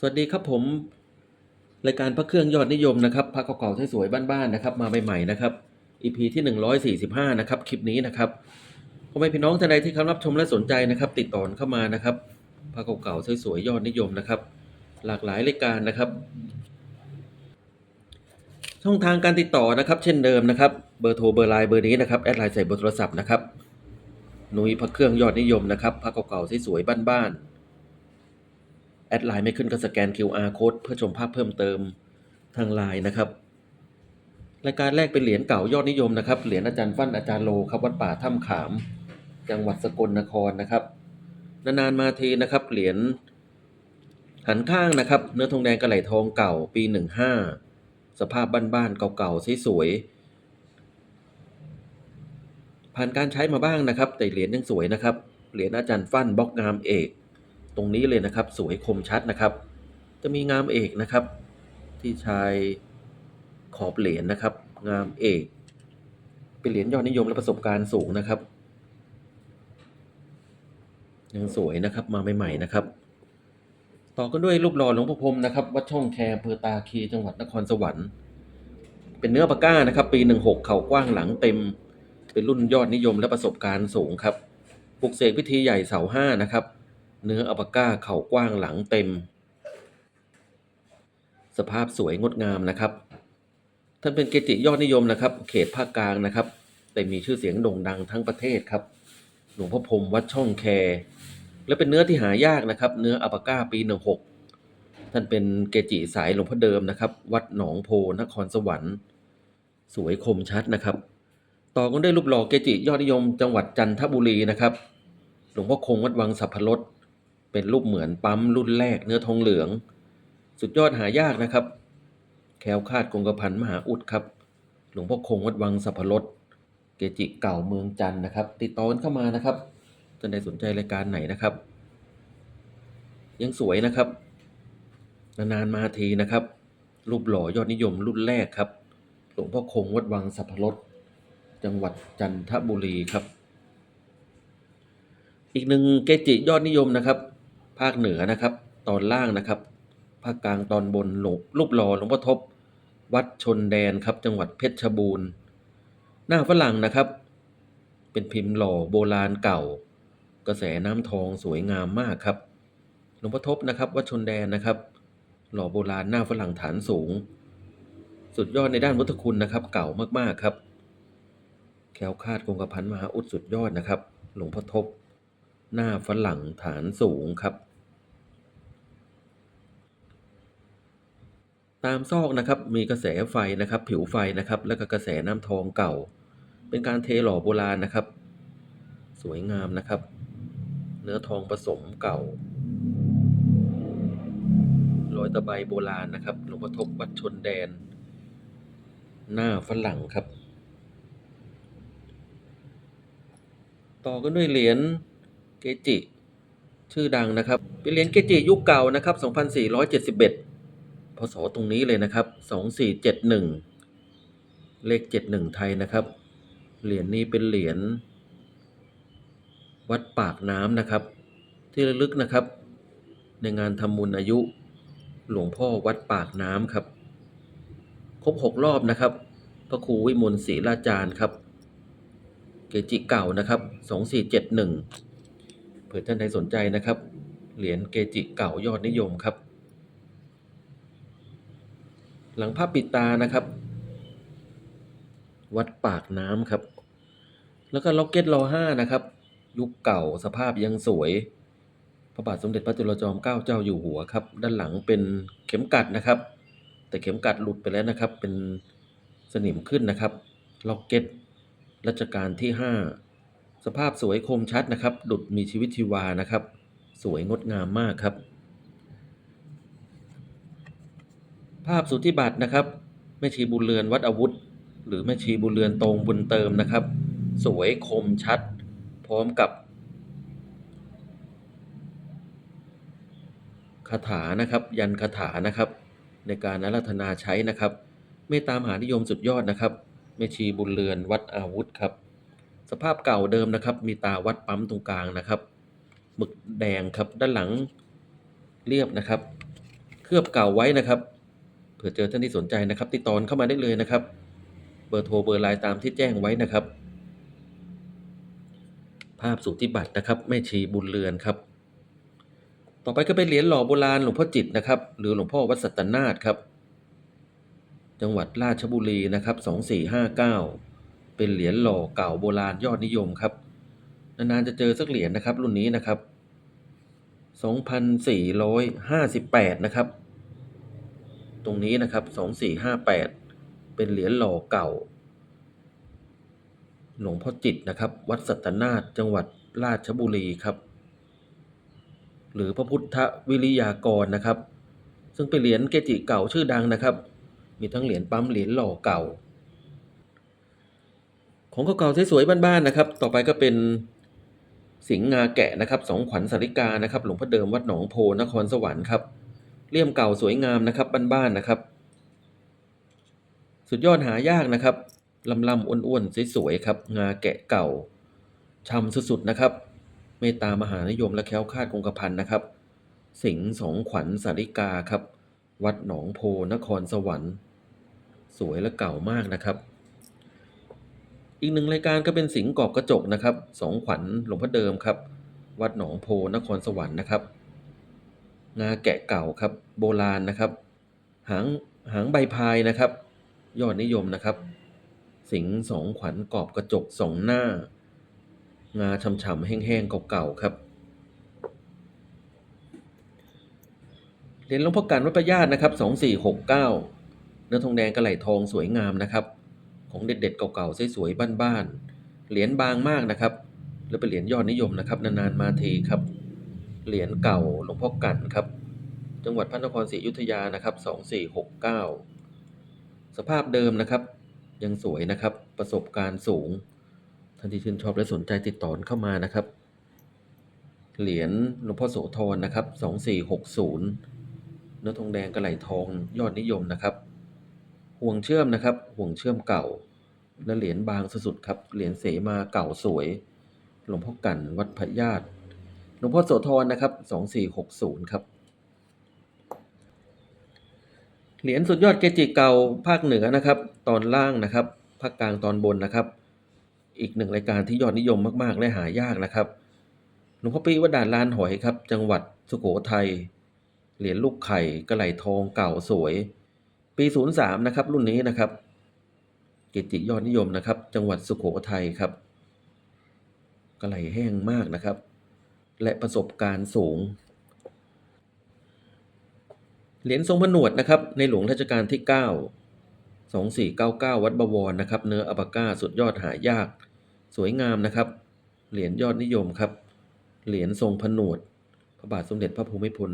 สวัสดีครับผมรายการพระเครื่องยอดนิยมนะครับพระเก่าๆสวยๆบ้านๆนะครับ มาใหม่ๆนะครับ EP ที่ 145 นะครับ คลิปนี้นะครับพ่อแม่พี่น้องท่านใดที่เข้ารับชมและสนใจนะครับ ติดต่อเข้ามานะครับพระเก่าๆสวยๆยอดนิยมนะครับ หลากหลายรายการนะครับ ช่องทางการติดต่อนะครับ เช่นเดิมนะครับ เบอร์โทรเบอร์ไลน์เบอร์นี้นะครับแอดไลน์ใส่เบอร์โทรศัพท์นะครับหนุยพระเครื่องยอดนิยมนะครับพระเก่าๆสวยๆบ้านๆ แอดไลน์ไม่ขึ้นก็สแกน QR code เพื่อชมภาพเพิ่มเติมทางไลน์นะครับรายการแรกเป็นเหรียญเก่ายอดนิยมนะครับเหรียญอาจารย์ฟั่นอาจารย์โลครับวัดป่าถ้ำขาม จังหวัดสกลนครนะครับนานๆมาทีนะครับเหรียญหันข้างนะครับ เนื้อทองแดงกระไหลทองเก่าปี 15 สภาพบ้านๆเก่าๆสวยๆผ่านการใช้มาบ้างนะครับ แต่เหรียญยังสวยนะครับเหรียญอาจารย์ฟั่นบล็อกงามเอก ตรงนี้เลยนะครับ สวยคมชัดนะครับ จะมีงามเอกนะครับ ที่ชายขอบเหรียญนะครับ งามเอก เป็นเหรียญยอดนิยมและประสบการณ์สูงนะครับยังสวยนะครับมาใหม่ๆนะครับ ต่อกันด้วยรูปหล่อหลวงพ่อพรมนะครับวัดช่องแคอำเภอตาคีจังหวัดนครสวรรค์ เป็นเนื้อปากก้านะครับ ปี16เข่ากว้างหลังเต็ม เป็นรุ่นยอดนิยมและประสบการณ์สูงครับปลุกเสกพิธีใหญ่เสาห้านะครับ เนื้ออัปาก้าเข่ากว้างหลังเต็ม สภาพสวยงดงามนะครับ ท่านเป็นเกจิยอดนิยมนะครับ เขตภาคกลางนะครับ แต่มีชื่อเสียงโด่งดังทั้งประเทศครับ หลวงพ่อพรมวัดช่องแค และเป็นเนื้อที่หายากนะครับ เนื้ออัปาก้าปีหนึ่งหกท่านเป็นเกจิสายหลวงพ่อเดิมนะครับ วัดหนองโพนครสวรรค์ สวยคมชัดนะครับ ต่อกันด้วยรูปหล่อเกจิยอดนิยมจังหวัดจันทบุรีนะครับ หลวงพ่อคงวัดวังสัพพรส เป็นรูปเหมือนปั๊มรุ่นแรกเนื้อทองเหลือง สุดยอดหายากนะครับ แคล้วคาดคงกระพันมหาอุดครับ หลวงพ่อคงวัดวังสัพพรสเกจิเก่าเมืองจันทร์นะครับ ติดต่อกันเข้ามานะครับท่านใดสนใจรายการไหนนะครับ ยังสวยนะครับ นานๆมาทีนะครับ รูปหล่อยอดนิยมรุ่นแรกครับ หลวงพ่อคงวัดวังสัพรสจังหวัดจันทบุรีครับ อีกหนึ่งเกจิยอดนิยมนะครับ ภาคเหนือนะครับ ตอนล่างนะครับ ภาคกลางตอนบนหลวงรูปหล่อหลวงพ่อทบ วัดชนแดนครับ จังหวัดเพชรบูรณ์ หน้าฝรั่งนะครับ เป็นพิมพ์หล่อโบราณเก่า กระแสน้ำทองสวยงามมากครับ หลวงพ่อทบนะครับ วัดชนแดนนะครับ หล่อโบราณหน้าฝรั่งฐานสูง สุดยอดในด้านวัตถุคุณนะครับ เก่ามากๆครับ แคล้วคลาดคงกระพันมหาอุดสุดยอดนะครับ หลวงพ่อทบหน้าฝรั่งฐานสูงครับ ตามซอกนะครับมีกระแสไฟนะครับ ผิวไฟนะครับ แล้วก็กระแสน้ำทองเก่า เป็นการเทหล่อโบราณนะครับ สวยงามนะครับ เนื้อทองผสมเก่ารอยตะไบโบราณนะครับหลวงพ่อทบวัดชนแดน หน้าฝรั่งครับ ต่อกันด้วยเหรียญเกจิ ชื่อดังนะครับ เป็นเหรียญเกจิยุคเก่านะครับ 2471 พศตรงนี้เลยนะครับ 2471 เลข 71 ไทยนะครับ เหรียญนี้เป็นเหรียญวัดปากน้ำนะครับ ที่ระลึกนะครับ ในงานทำบุญอายุ หลวงพ่อวัดปากน้ำครับ ครบ 6 รอบนะครับ พระครูวิมลศรีราจารย์ครับ เกจิเก่านะครับ 2471 เผื่อท่านใดสนใจนะครับ เหรียญเกจิเก่ายอดนิยมครับ หลังภาพปิดตานะครับ วัดปากน้ำครับ แล้วก็ล็อกเก็ตรอห้านะครับ ยุคเก่าสภาพยังสวย พระบาทสมเด็จพระจุลจอมเกล้าเจ้าอยู่หัวครับ ด้านหลังเป็นเข็มกัดนะครับ แต่เข็มกัดหลุดไปแล้วนะครับ เป็นสนิมขึ้นนะครับ ล็อกเก็ตรัชกาลที่ 5 สภาพสวยคมชัดนะครับ ดุดมีชีวิตชีวานะครับ สวยงดงามมากครับ ภาพสุทธิบัตรนะครับแม่ชีบุญเรือนวัดอาวุธ หรือแม่ชีบุญเรือนตรงบุญเติมนะครับ สวยคมชัด พร้อมกับคาถานะครับ ยันคาถานะครับ ในการอาราธนาใช้นะครับเมตตามหานิยมสุดยอดนะครับแม่ชีบุญเรือนวัดอาวุธครับ สภาพเก่าเดิมนะครับ มีตาวัดปั๊มตรงกลางนะครับหมึกแดงครับด้านหลังเรียบนะครับ เคลือบเก่าไว้นะครับ เผื่อเจอท่านที่สนใจนะครับ ติดต่อเข้ามาได้เลยนะครับ เบอร์โทรเบอร์ไลน์ตามที่แจ้งไว้นะครับ ภาพสูติบัตรนะครับแม่ชีบุญเรือนครับ ต่อไปก็เป็นเหรียญหล่อโบราณหลวงพ่อจิตนะครับ หรือหลวงพ่อวัดสัตนาถครับ จังหวัดราชบุรีนะครับ2459 เป็นเหรียญหล่อเก่าโบราณยอดนิยมครับนานๆจะเจอสักเหรียญนะครับ รุ่นนี้นะครับ 2458 นะครับ ตรงนี้นะครับ2458เป็นเหรียญหล่อเก่า หลวงพ่อจิตนะครับ วัดสัตนาถจังหวัดราชบุรีครับ หรือพระพุทธวิริยากรนะครับ ซึ่งเป็นเหรียญเกจิเก่าชื่อดังนะครับ มีทั้งเหรียญปั๊มเหรียญหล่อเก่า ของเก่าๆสวยๆบ้านๆนะครับ ต่อไปก็เป็นสิงห์งาแกะนะครับสองขวัญสาริกานะครับ หลวงพ่อเดิมวัดหนองโพนครสวรรค์ครับ เลี่ยมเก่าสวยงามนะครับบ้านๆนะครับ สุดยอดหายากนะครับลำลำอ้วนๆสวยๆครับงาแกะเก่าช่ำสุดๆนะครับ เมตตามหานิยมและแค้วคาดคงกระพันนะครับ สิงห์สองขวัญสาริกาครับ วัดหนองโพนครสวรรค์ สวยและเก่ามากนะครับ อีกหนึ่งรายการก็เป็นสิงห์กรอบกระจกนะครับสองขวัญหลวงพ่อเดิมครับ วัดหนองโพนครสวรรค์นะครับ งาแกะเก่าครับโบราณนะครับ หางหางใบพายนะครับ ยอดนิยมนะครับ สิงสองขวัญกรอบกระจกสองหน้า งาช่ำๆแห้งๆเก่าๆครับเหรียญหลวงพ่อกันวัดประญาตนะครับสองสี่หกเก้าเนื้อทองแดงกระไหลทองสวยงามนะครับ ของเด็ดๆเก่าๆสวยๆบ้านๆเหรียญบางมากนะครับ แล้วเป็นเหรียญยอดนิยมนะครับนานๆมาทีครับ เหรียญเก่าหลวงพ่อกันครับ จังหวัดพระนครศรีอยุธยานะครับสองสี่หกเก้าสภาพเดิมนะครับ ยังสวยนะครับประสบการณ์สูง ท่านที่ชื่นชอบและสนใจติดต่อเข้ามานะครับ เหรียญหลวงพ่อโสธรนะครับสองสี่หกศูนย์เนื้อทองแดงกระไหลทองยอดนิยมนะครับ ห่วงเชื่อมนะครับ ห่วงเชื่อมเก่า และเหรียญบางสุดๆครับเหรียญเสมาเก่าสวยหลวงพ่อกันวัดพระญาติ หลวงพ่อโสธรนะครับสองสี่หกศูนย์ครับ เหรียญสุดยอดเกจิเก่าภาคเหนือนะครับ ตอนล่างนะครับ ภาคกลางตอนบนนะครับ อีกหนึ่งรายการที่ยอดนิยมมาก ๆ และหายากนะครับ หลวงพ่อปีวัดด่านลานหอยครับ จังหวัดสุโขทัย เหรียญลูกไข่กระไหลทองเก่าสวย ปี 03 นะครับ รุ่นนี้นะครับเกจิยอดนิยมนะครับ จังหวัดสุโขทัยครับกระไหลแห้งมากนะครับ และประสบการณ์สูง เหรียญทรงผนวดนะครับในหลวงรัชกาลที่ 9 2499 วัดบวรนะครับ เนื้ออัปาก้าสุดยอดหายาก สวยงามนะครับ เหรียญยอดนิยมครับ เหรียญทรงผนวด พระบาทสมเด็จพระภูมิพล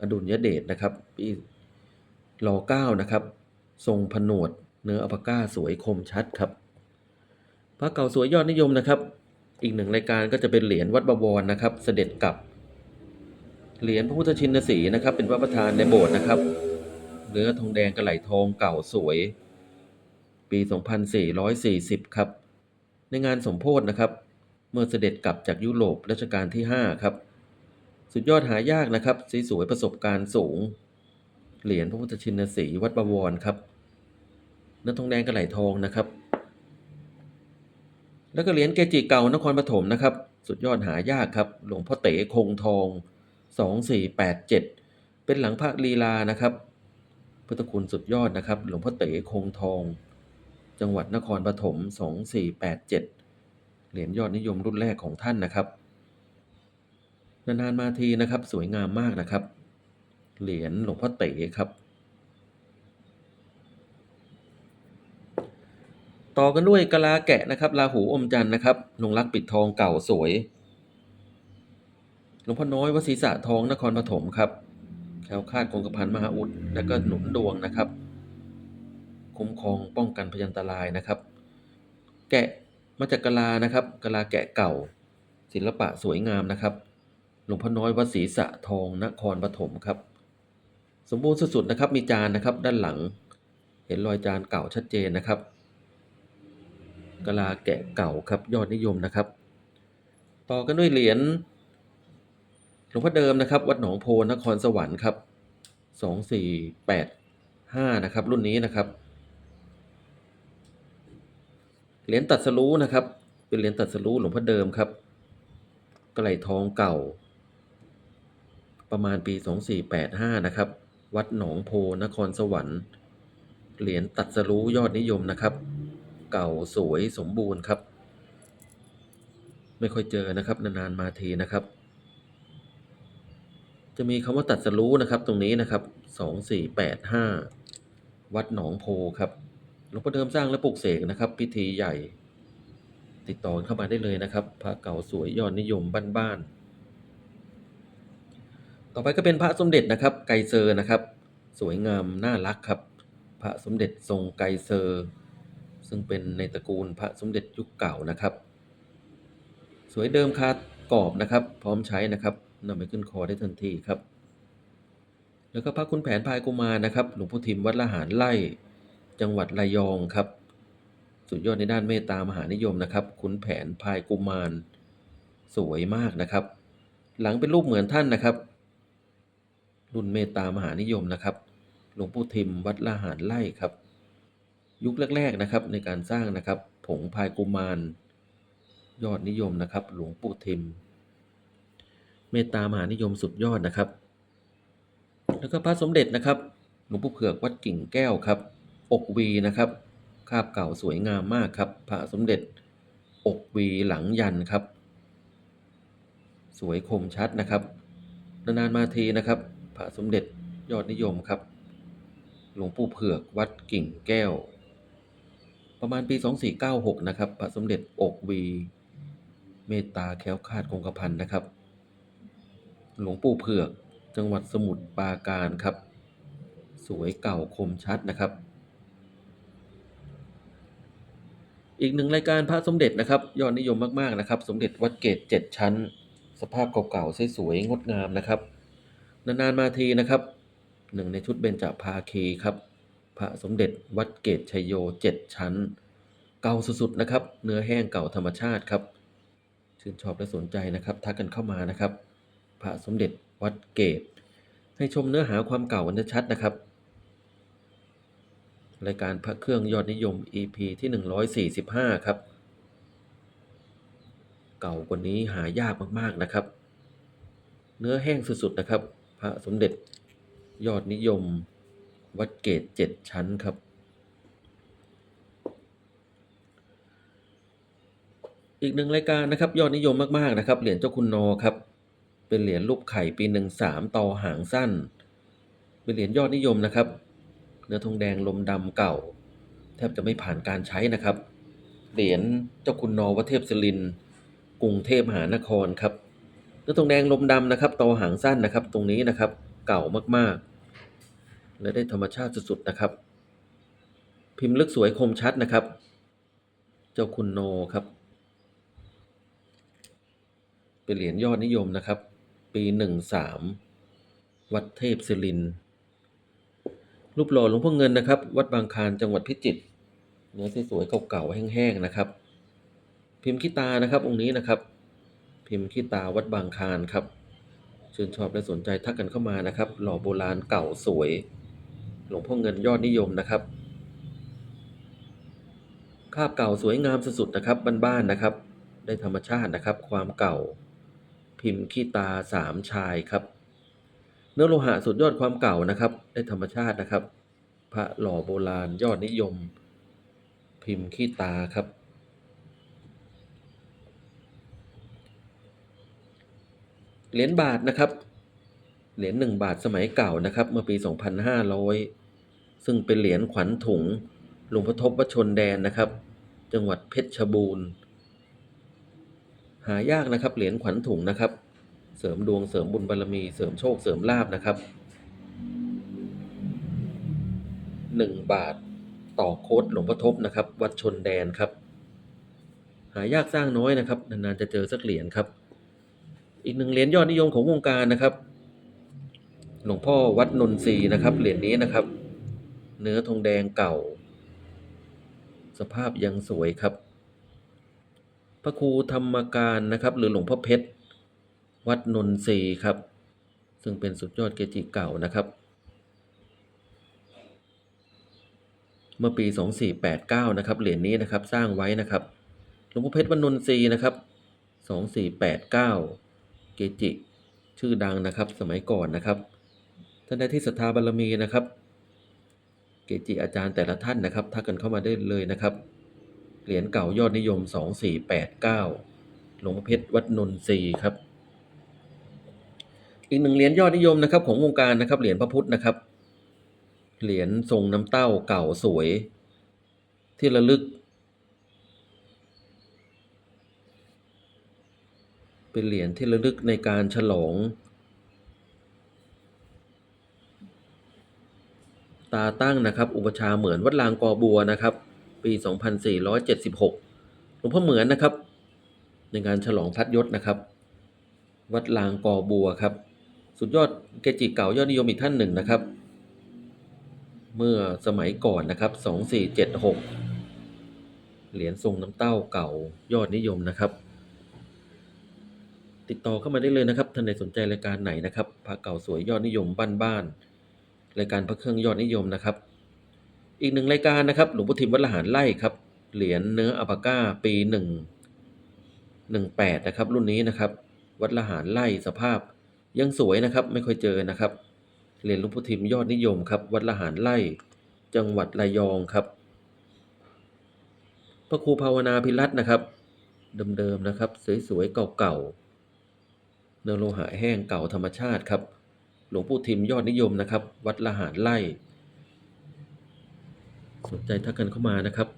อดุลยเดชนะครับปีรอเก้านะครับ ทรงผนวด เนื้ออัปาก้าสวยคมชัดครับพระเก่าสวยยอดนิยมนะครับ อีกหนึ่งรายการก็จะเป็นเหรียญวัดบวรนะครับ เสด็จกลับ เหรียญพระพุทธชินสีนะครับ เป็นพระประธานในโบสถ์นะครับ เนื้อทองแดงกระไหลทองเก่าสวย ปี 2440 ครับ ในงานสมโพธนะครับ เมื่อเสด็จกลับจากยุโรปรัชกาลที่ 5 ครับ สุดยอดหายากนะครับสีสวยประสบการณ์สูง เหรียญพระพุทธชินสีวัดบวรครับเนื้อทองแดงกระไหลทองนะครับ แล้วก็เหรียญเกจิเก่านครปฐมนะครับ สุดยอดหายากครับ หลวงพ่อเต๋คงทอง 2487 เป็นหลังพระลีลานะครับพุทธคุณสุดยอดนะครับ หลวงพ่อเต๋คงทอง จังหวัดนครปฐม 2487 เหรียญยอดนิยมรุ่นแรกของท่านนะครับ นานๆมาทีนะครับ สวยงามมากนะครับ เหรียญหลวงพ่อเต๋ครับ ต่อกันด้วยกะลาแกะนะครับลาหูอมจันทร์นะครับลงรักปิดทองเก่าสวยหลวงพ่อน้อยวดศรีสะทองนครปฐมครับแคล้วคลาดคงกระพันมหาอุดและก็หนุนดวงนะครับ คุ้มครองป้องกันพยันตรายนะครับ แกะมาจากกะลานะครับกะลาแกะเก่า ศิลปะสวยงามนะครับ หลวงพ่อน้อยวัดศรีสะทองนครปฐมครับ สมบูรณ์สุดๆนะครับมีจานนะครับ ด้านหลัง เห็นรอยจานเก่าชัดเจนนะครับ กะลาแกะเก่าครับยอดนิยมนะครับ ต่อกันด้วยเหรียญหลวงพ่อเดิมนะครับวัดหนองโพนครสวรรค์ครับสองสี่แปดห้านะครับรุ่นนี้นะครับเหรียญตัดสรู้นะครับ เป็นเหรียญตัดสรู้หลวงพ่อเดิมครับกระไหลทองเก่า ประมาณปี2485นะครับ วัดหนองโพนครสวรรค์เหรียญตัดสรู้ยอดนิยมนะครับ เก่าสวยสมบูรณ์ครับ ไม่ค่อยเจอนะครับ นานๆมาทีนะครับ จะมีคำว่าตัดสรู้นะครับ ตรงนี้นะครับ2485วัดหนองโพครับหลวงพ่อเดิมสร้างและปลูกเสกนะครับ พิธีใหญ่ ติดต่อเข้ามาได้เลยนะครับพระเก่าสวยยอดนิยมบ้านๆต่อไปก็เป็นพระสมเด็จนะครับ ไกเซอร์นะครับ สวยงามน่ารักครับ พระสมเด็จทรงไกเซอร์ ซึ่งเป็นในตระกูลพระสมเด็จยุคเก่านะครับ สวยเดิมคากรอบนะครับ พร้อมใช้นะครับนำไปขึ้นคอได้ทันทีครับ แล้วก็พระคุณแผนพายกุมารนะครับ หลวงพ่อทิมวัดละหารไล่จังหวัดระยองครับ สุดยอดในด้านเมตตามหานิยมนะครับขุนแผนพายกุมารสวยมากนะครับ หลังเป็นรูปเหมือนท่านนะครับ รุ่นเมตตามหานิยมนะครับ หลวงปู่ทิมวัดละหารไล่ครับ ยุคแรกๆนะครับในการสร้างนะครับ ผงพายกุมาร ยอดนิยมนะครับ หลวงปู่ทิม เมตตามหานิยมสุดยอดนะครับ แล้วก็พระสมเด็จนะครับหลวงปู่เผือกวัดกิ่งแก้วครับ อกวีนะครับคาบเก่าสวยงามมากครับ พระสมเด็จอกวีหลังยันครับ สวยคมชัดนะครับนานๆมาทีนะครับ พระสมเด็จยอดนิยมครับ หลวงปู่เผือกวัดกิ่งแก้ว ประมาณปี 2496 นะครับ พระสมเด็จอกวีเมตตาแค้วคาดคงกระพันนะครับ หลวงปู่เผือก จังหวัดสมุทรปราการครับ สวยเก่าคมชัดนะครับ อีกหนึ่งรายการพระสมเด็จนะครับ ยอดนิยมมากๆนะครับ สมเด็จวัดเกตเจ็ดชั้น สภาพเก่าๆสวยๆงดงามนะครับ นานๆมาทีนะครับหนึ่งในชุดเบญจภาคีครับ พระสมเด็จวัดเกตชัยโยเจ็ดชั้น เก่าสุดๆนะครับ เนื้อแห้งเก่าธรรมชาติครับ ชื่นชอบและสนใจนะครับ ทักกันเข้ามานะครับ พระสมเด็จวัดเกต ให้ชมเนื้อหาความเก่ากันชัดนะครับ รายการพระเครื่องยอดนิยม EP ที่ 145 ครับ เก่ากว่านี้หายากมากๆนะครับ เนื้อแห้งสุดๆนะครับ พระสมเด็จยอดนิยม วัดเกตเจ็ดชั้นครับ อีกหนึ่งรายการนะครับยอดนิยมมากๆนะครับเหรียญเจ้าคุณนอครับ เป็นเหรียญรูปไข่ปีหนึ่งสามต่อหางสั้น เป็นเหรียญยอดนิยมนะครับ เนื้อทองแดงลมดำเก่า แทบจะไม่ผ่านการใช้นะครับ เหรียญเจ้าคุณนอวัดเทพศิรินกรุงเทพมหานครครับเนื้อทองแดงลมดำนะครับต่อหางสั้นนะครับ ตรงนี้นะครับ เก่ามากๆ และได้ธรรมชาติสุดๆนะครับ พิมพ์ลึกสวยคมชัดนะครับ เจ้าคุณโนครับ เป็นเหรียญยอดนิยมนะครับ ปีหนึ่งสามวัดเทพศิรินรูปหล่อหลวงพ่อเงินนะครับ วัดบางคานจังหวัดพิจิตรเนื้อสวยๆเก่าๆแห้งๆนะครับ พิมพ์ขี้ตานะครับองค์นี้นะครับ พิมพ์ขี้ตาวัดบางคานครับชื่นชอบและสนใจทักกันเข้ามานะครับ หล่อโบราณเก่าสวย หลวงพ่อเงินยอดนิยมนะครับคาบเก่าสวยงามสุดๆนะครับบ้านๆนะครับ ได้ธรรมชาตินะครับ ความเก่า พิมพ์ขี้ตาสามชายครับ เนื้อโลหะสุดยอดความเก่านะครับ ได้ธรรมชาตินะครับ พระหล่อโบราณยอดนิยม พิมพ์ขี้ตาครับ เหรียญบาทนะครับ เหรียญหนึ่งบาทสมัยเก่านะครับ เมื่อปี 2500 ซึ่งเป็นเหรียญขวัญถุงหลวงพ่อทบวชนแดนนะครับ จังหวัดเพชรบูรณ์ หายากนะครับ เหรียญขวัญถุงนะครับ เสริมดวงเสริมบุญบารมีเสริมโชคเสริมลาบนะครับหนึ่งบาทต่อโค้ดหลวงพ่อทบนะครับ วัดชนแดนครับ หายากสร้างน้อยนะครับ นานๆจะเจอสักเหรียญครับ อีกหนึ่งเหรียญยอดนิยมของวงการนะครับ หลวงพ่อวัดนนทรีนะครับเหรียญนี้นะครับ เนื้อทองแดงเก่า สภาพยังสวยครับ พระครูธรรมการนะครับ หรือหลวงพ่อเพชร วัดนนทรีครับ ซึ่งเป็นสุดยอดเกจิเก่านะครับ เมื่อปี 2489 นะครับ เหรียญนี้นะครับสร้างไว้นะครับหลวงพ่อเพชรวัดนนทรีนะครับ 2489 เกจิชื่อดังนะครับสมัยก่อนนะครับท่านใดที่ศรัทธาบารรมีนะครับ เกจิอาจารย์แต่ละท่านนะครับทักกันเข้ามาได้เลยนะครับ เหรียญเก่ายอดนิยม 2489 หลวงเพชรวัดนนทรีครับ อีกหนึ่งเหรียญยอดนิยมนะครับของวงการนะครับเหรียญพระพุทธนะครับ เหรียญทรงน้ำเต้าเก่าสวย ที่ระลึก เป็นเหรียญที่ระลึกในการฉลอง ตาตั้งนะครับ อุปชาเหมือนวัดลางกอบัวนะครับ ปี 2476หลวงพ่อเหมือนนะครับ ในการฉลองพัดยศนะครับ วัดลางกอบัวครับ สุดยอดเกจิเก่ายอดนิยมอีกท่านหนึ่งนะครับ เมื่อสมัยก่อนนะครับ 2476 เหรียญทรงน้ำเต้าเก่ายอดนิยมนะครับ ติดต่อเข้ามาได้เลยนะครับท่านใดสนใจรายการไหนนะครับพระเก่าสวยยอดนิยมบ้านๆ รายการพระเครื่องยอดนิยมนะครับ อีกหนึ่งรายการนะครับ หลวงพ่อทิมวัดละหารไล่ครับ เหรียญเนื้ออัปาก้าปีหนึ่งหนึ่งแปดนะครับ รุ่นนี้นะครับ วัดละหารไล่สภาพยังสวยนะครับ ไม่ค่อยเจอนะครับ เหรียญหลวงพ่อทิมยอดนิยมครับ วัดละหารไล่จังหวัดระยองครับ พระครูภาวนาพิรัตน์นะครับเดิมๆนะครับ สวยๆเก่าๆเนื้อโลหะแห้งเก่าธรรมชาติครับ หลวงปู่ทิมยอดนิยมนะครับ วัดละหารไล่ สนใจทักกันเข้ามานะครับ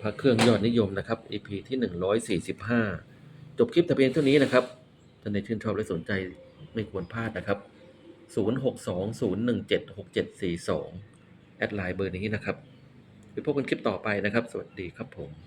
พระเครื่องยอดนิยมนะครับ EP ที่ 145 จบคลิปแต่เพียงเท่านี้นะครับท่านใดชื่นชอบและสนใจไม่ควรพลาดนะครับ 0620176742 แอดไลน์เบอร์นี้นะครับไปพบกันคลิปต่อไปนะครับ สวัสดีครับผม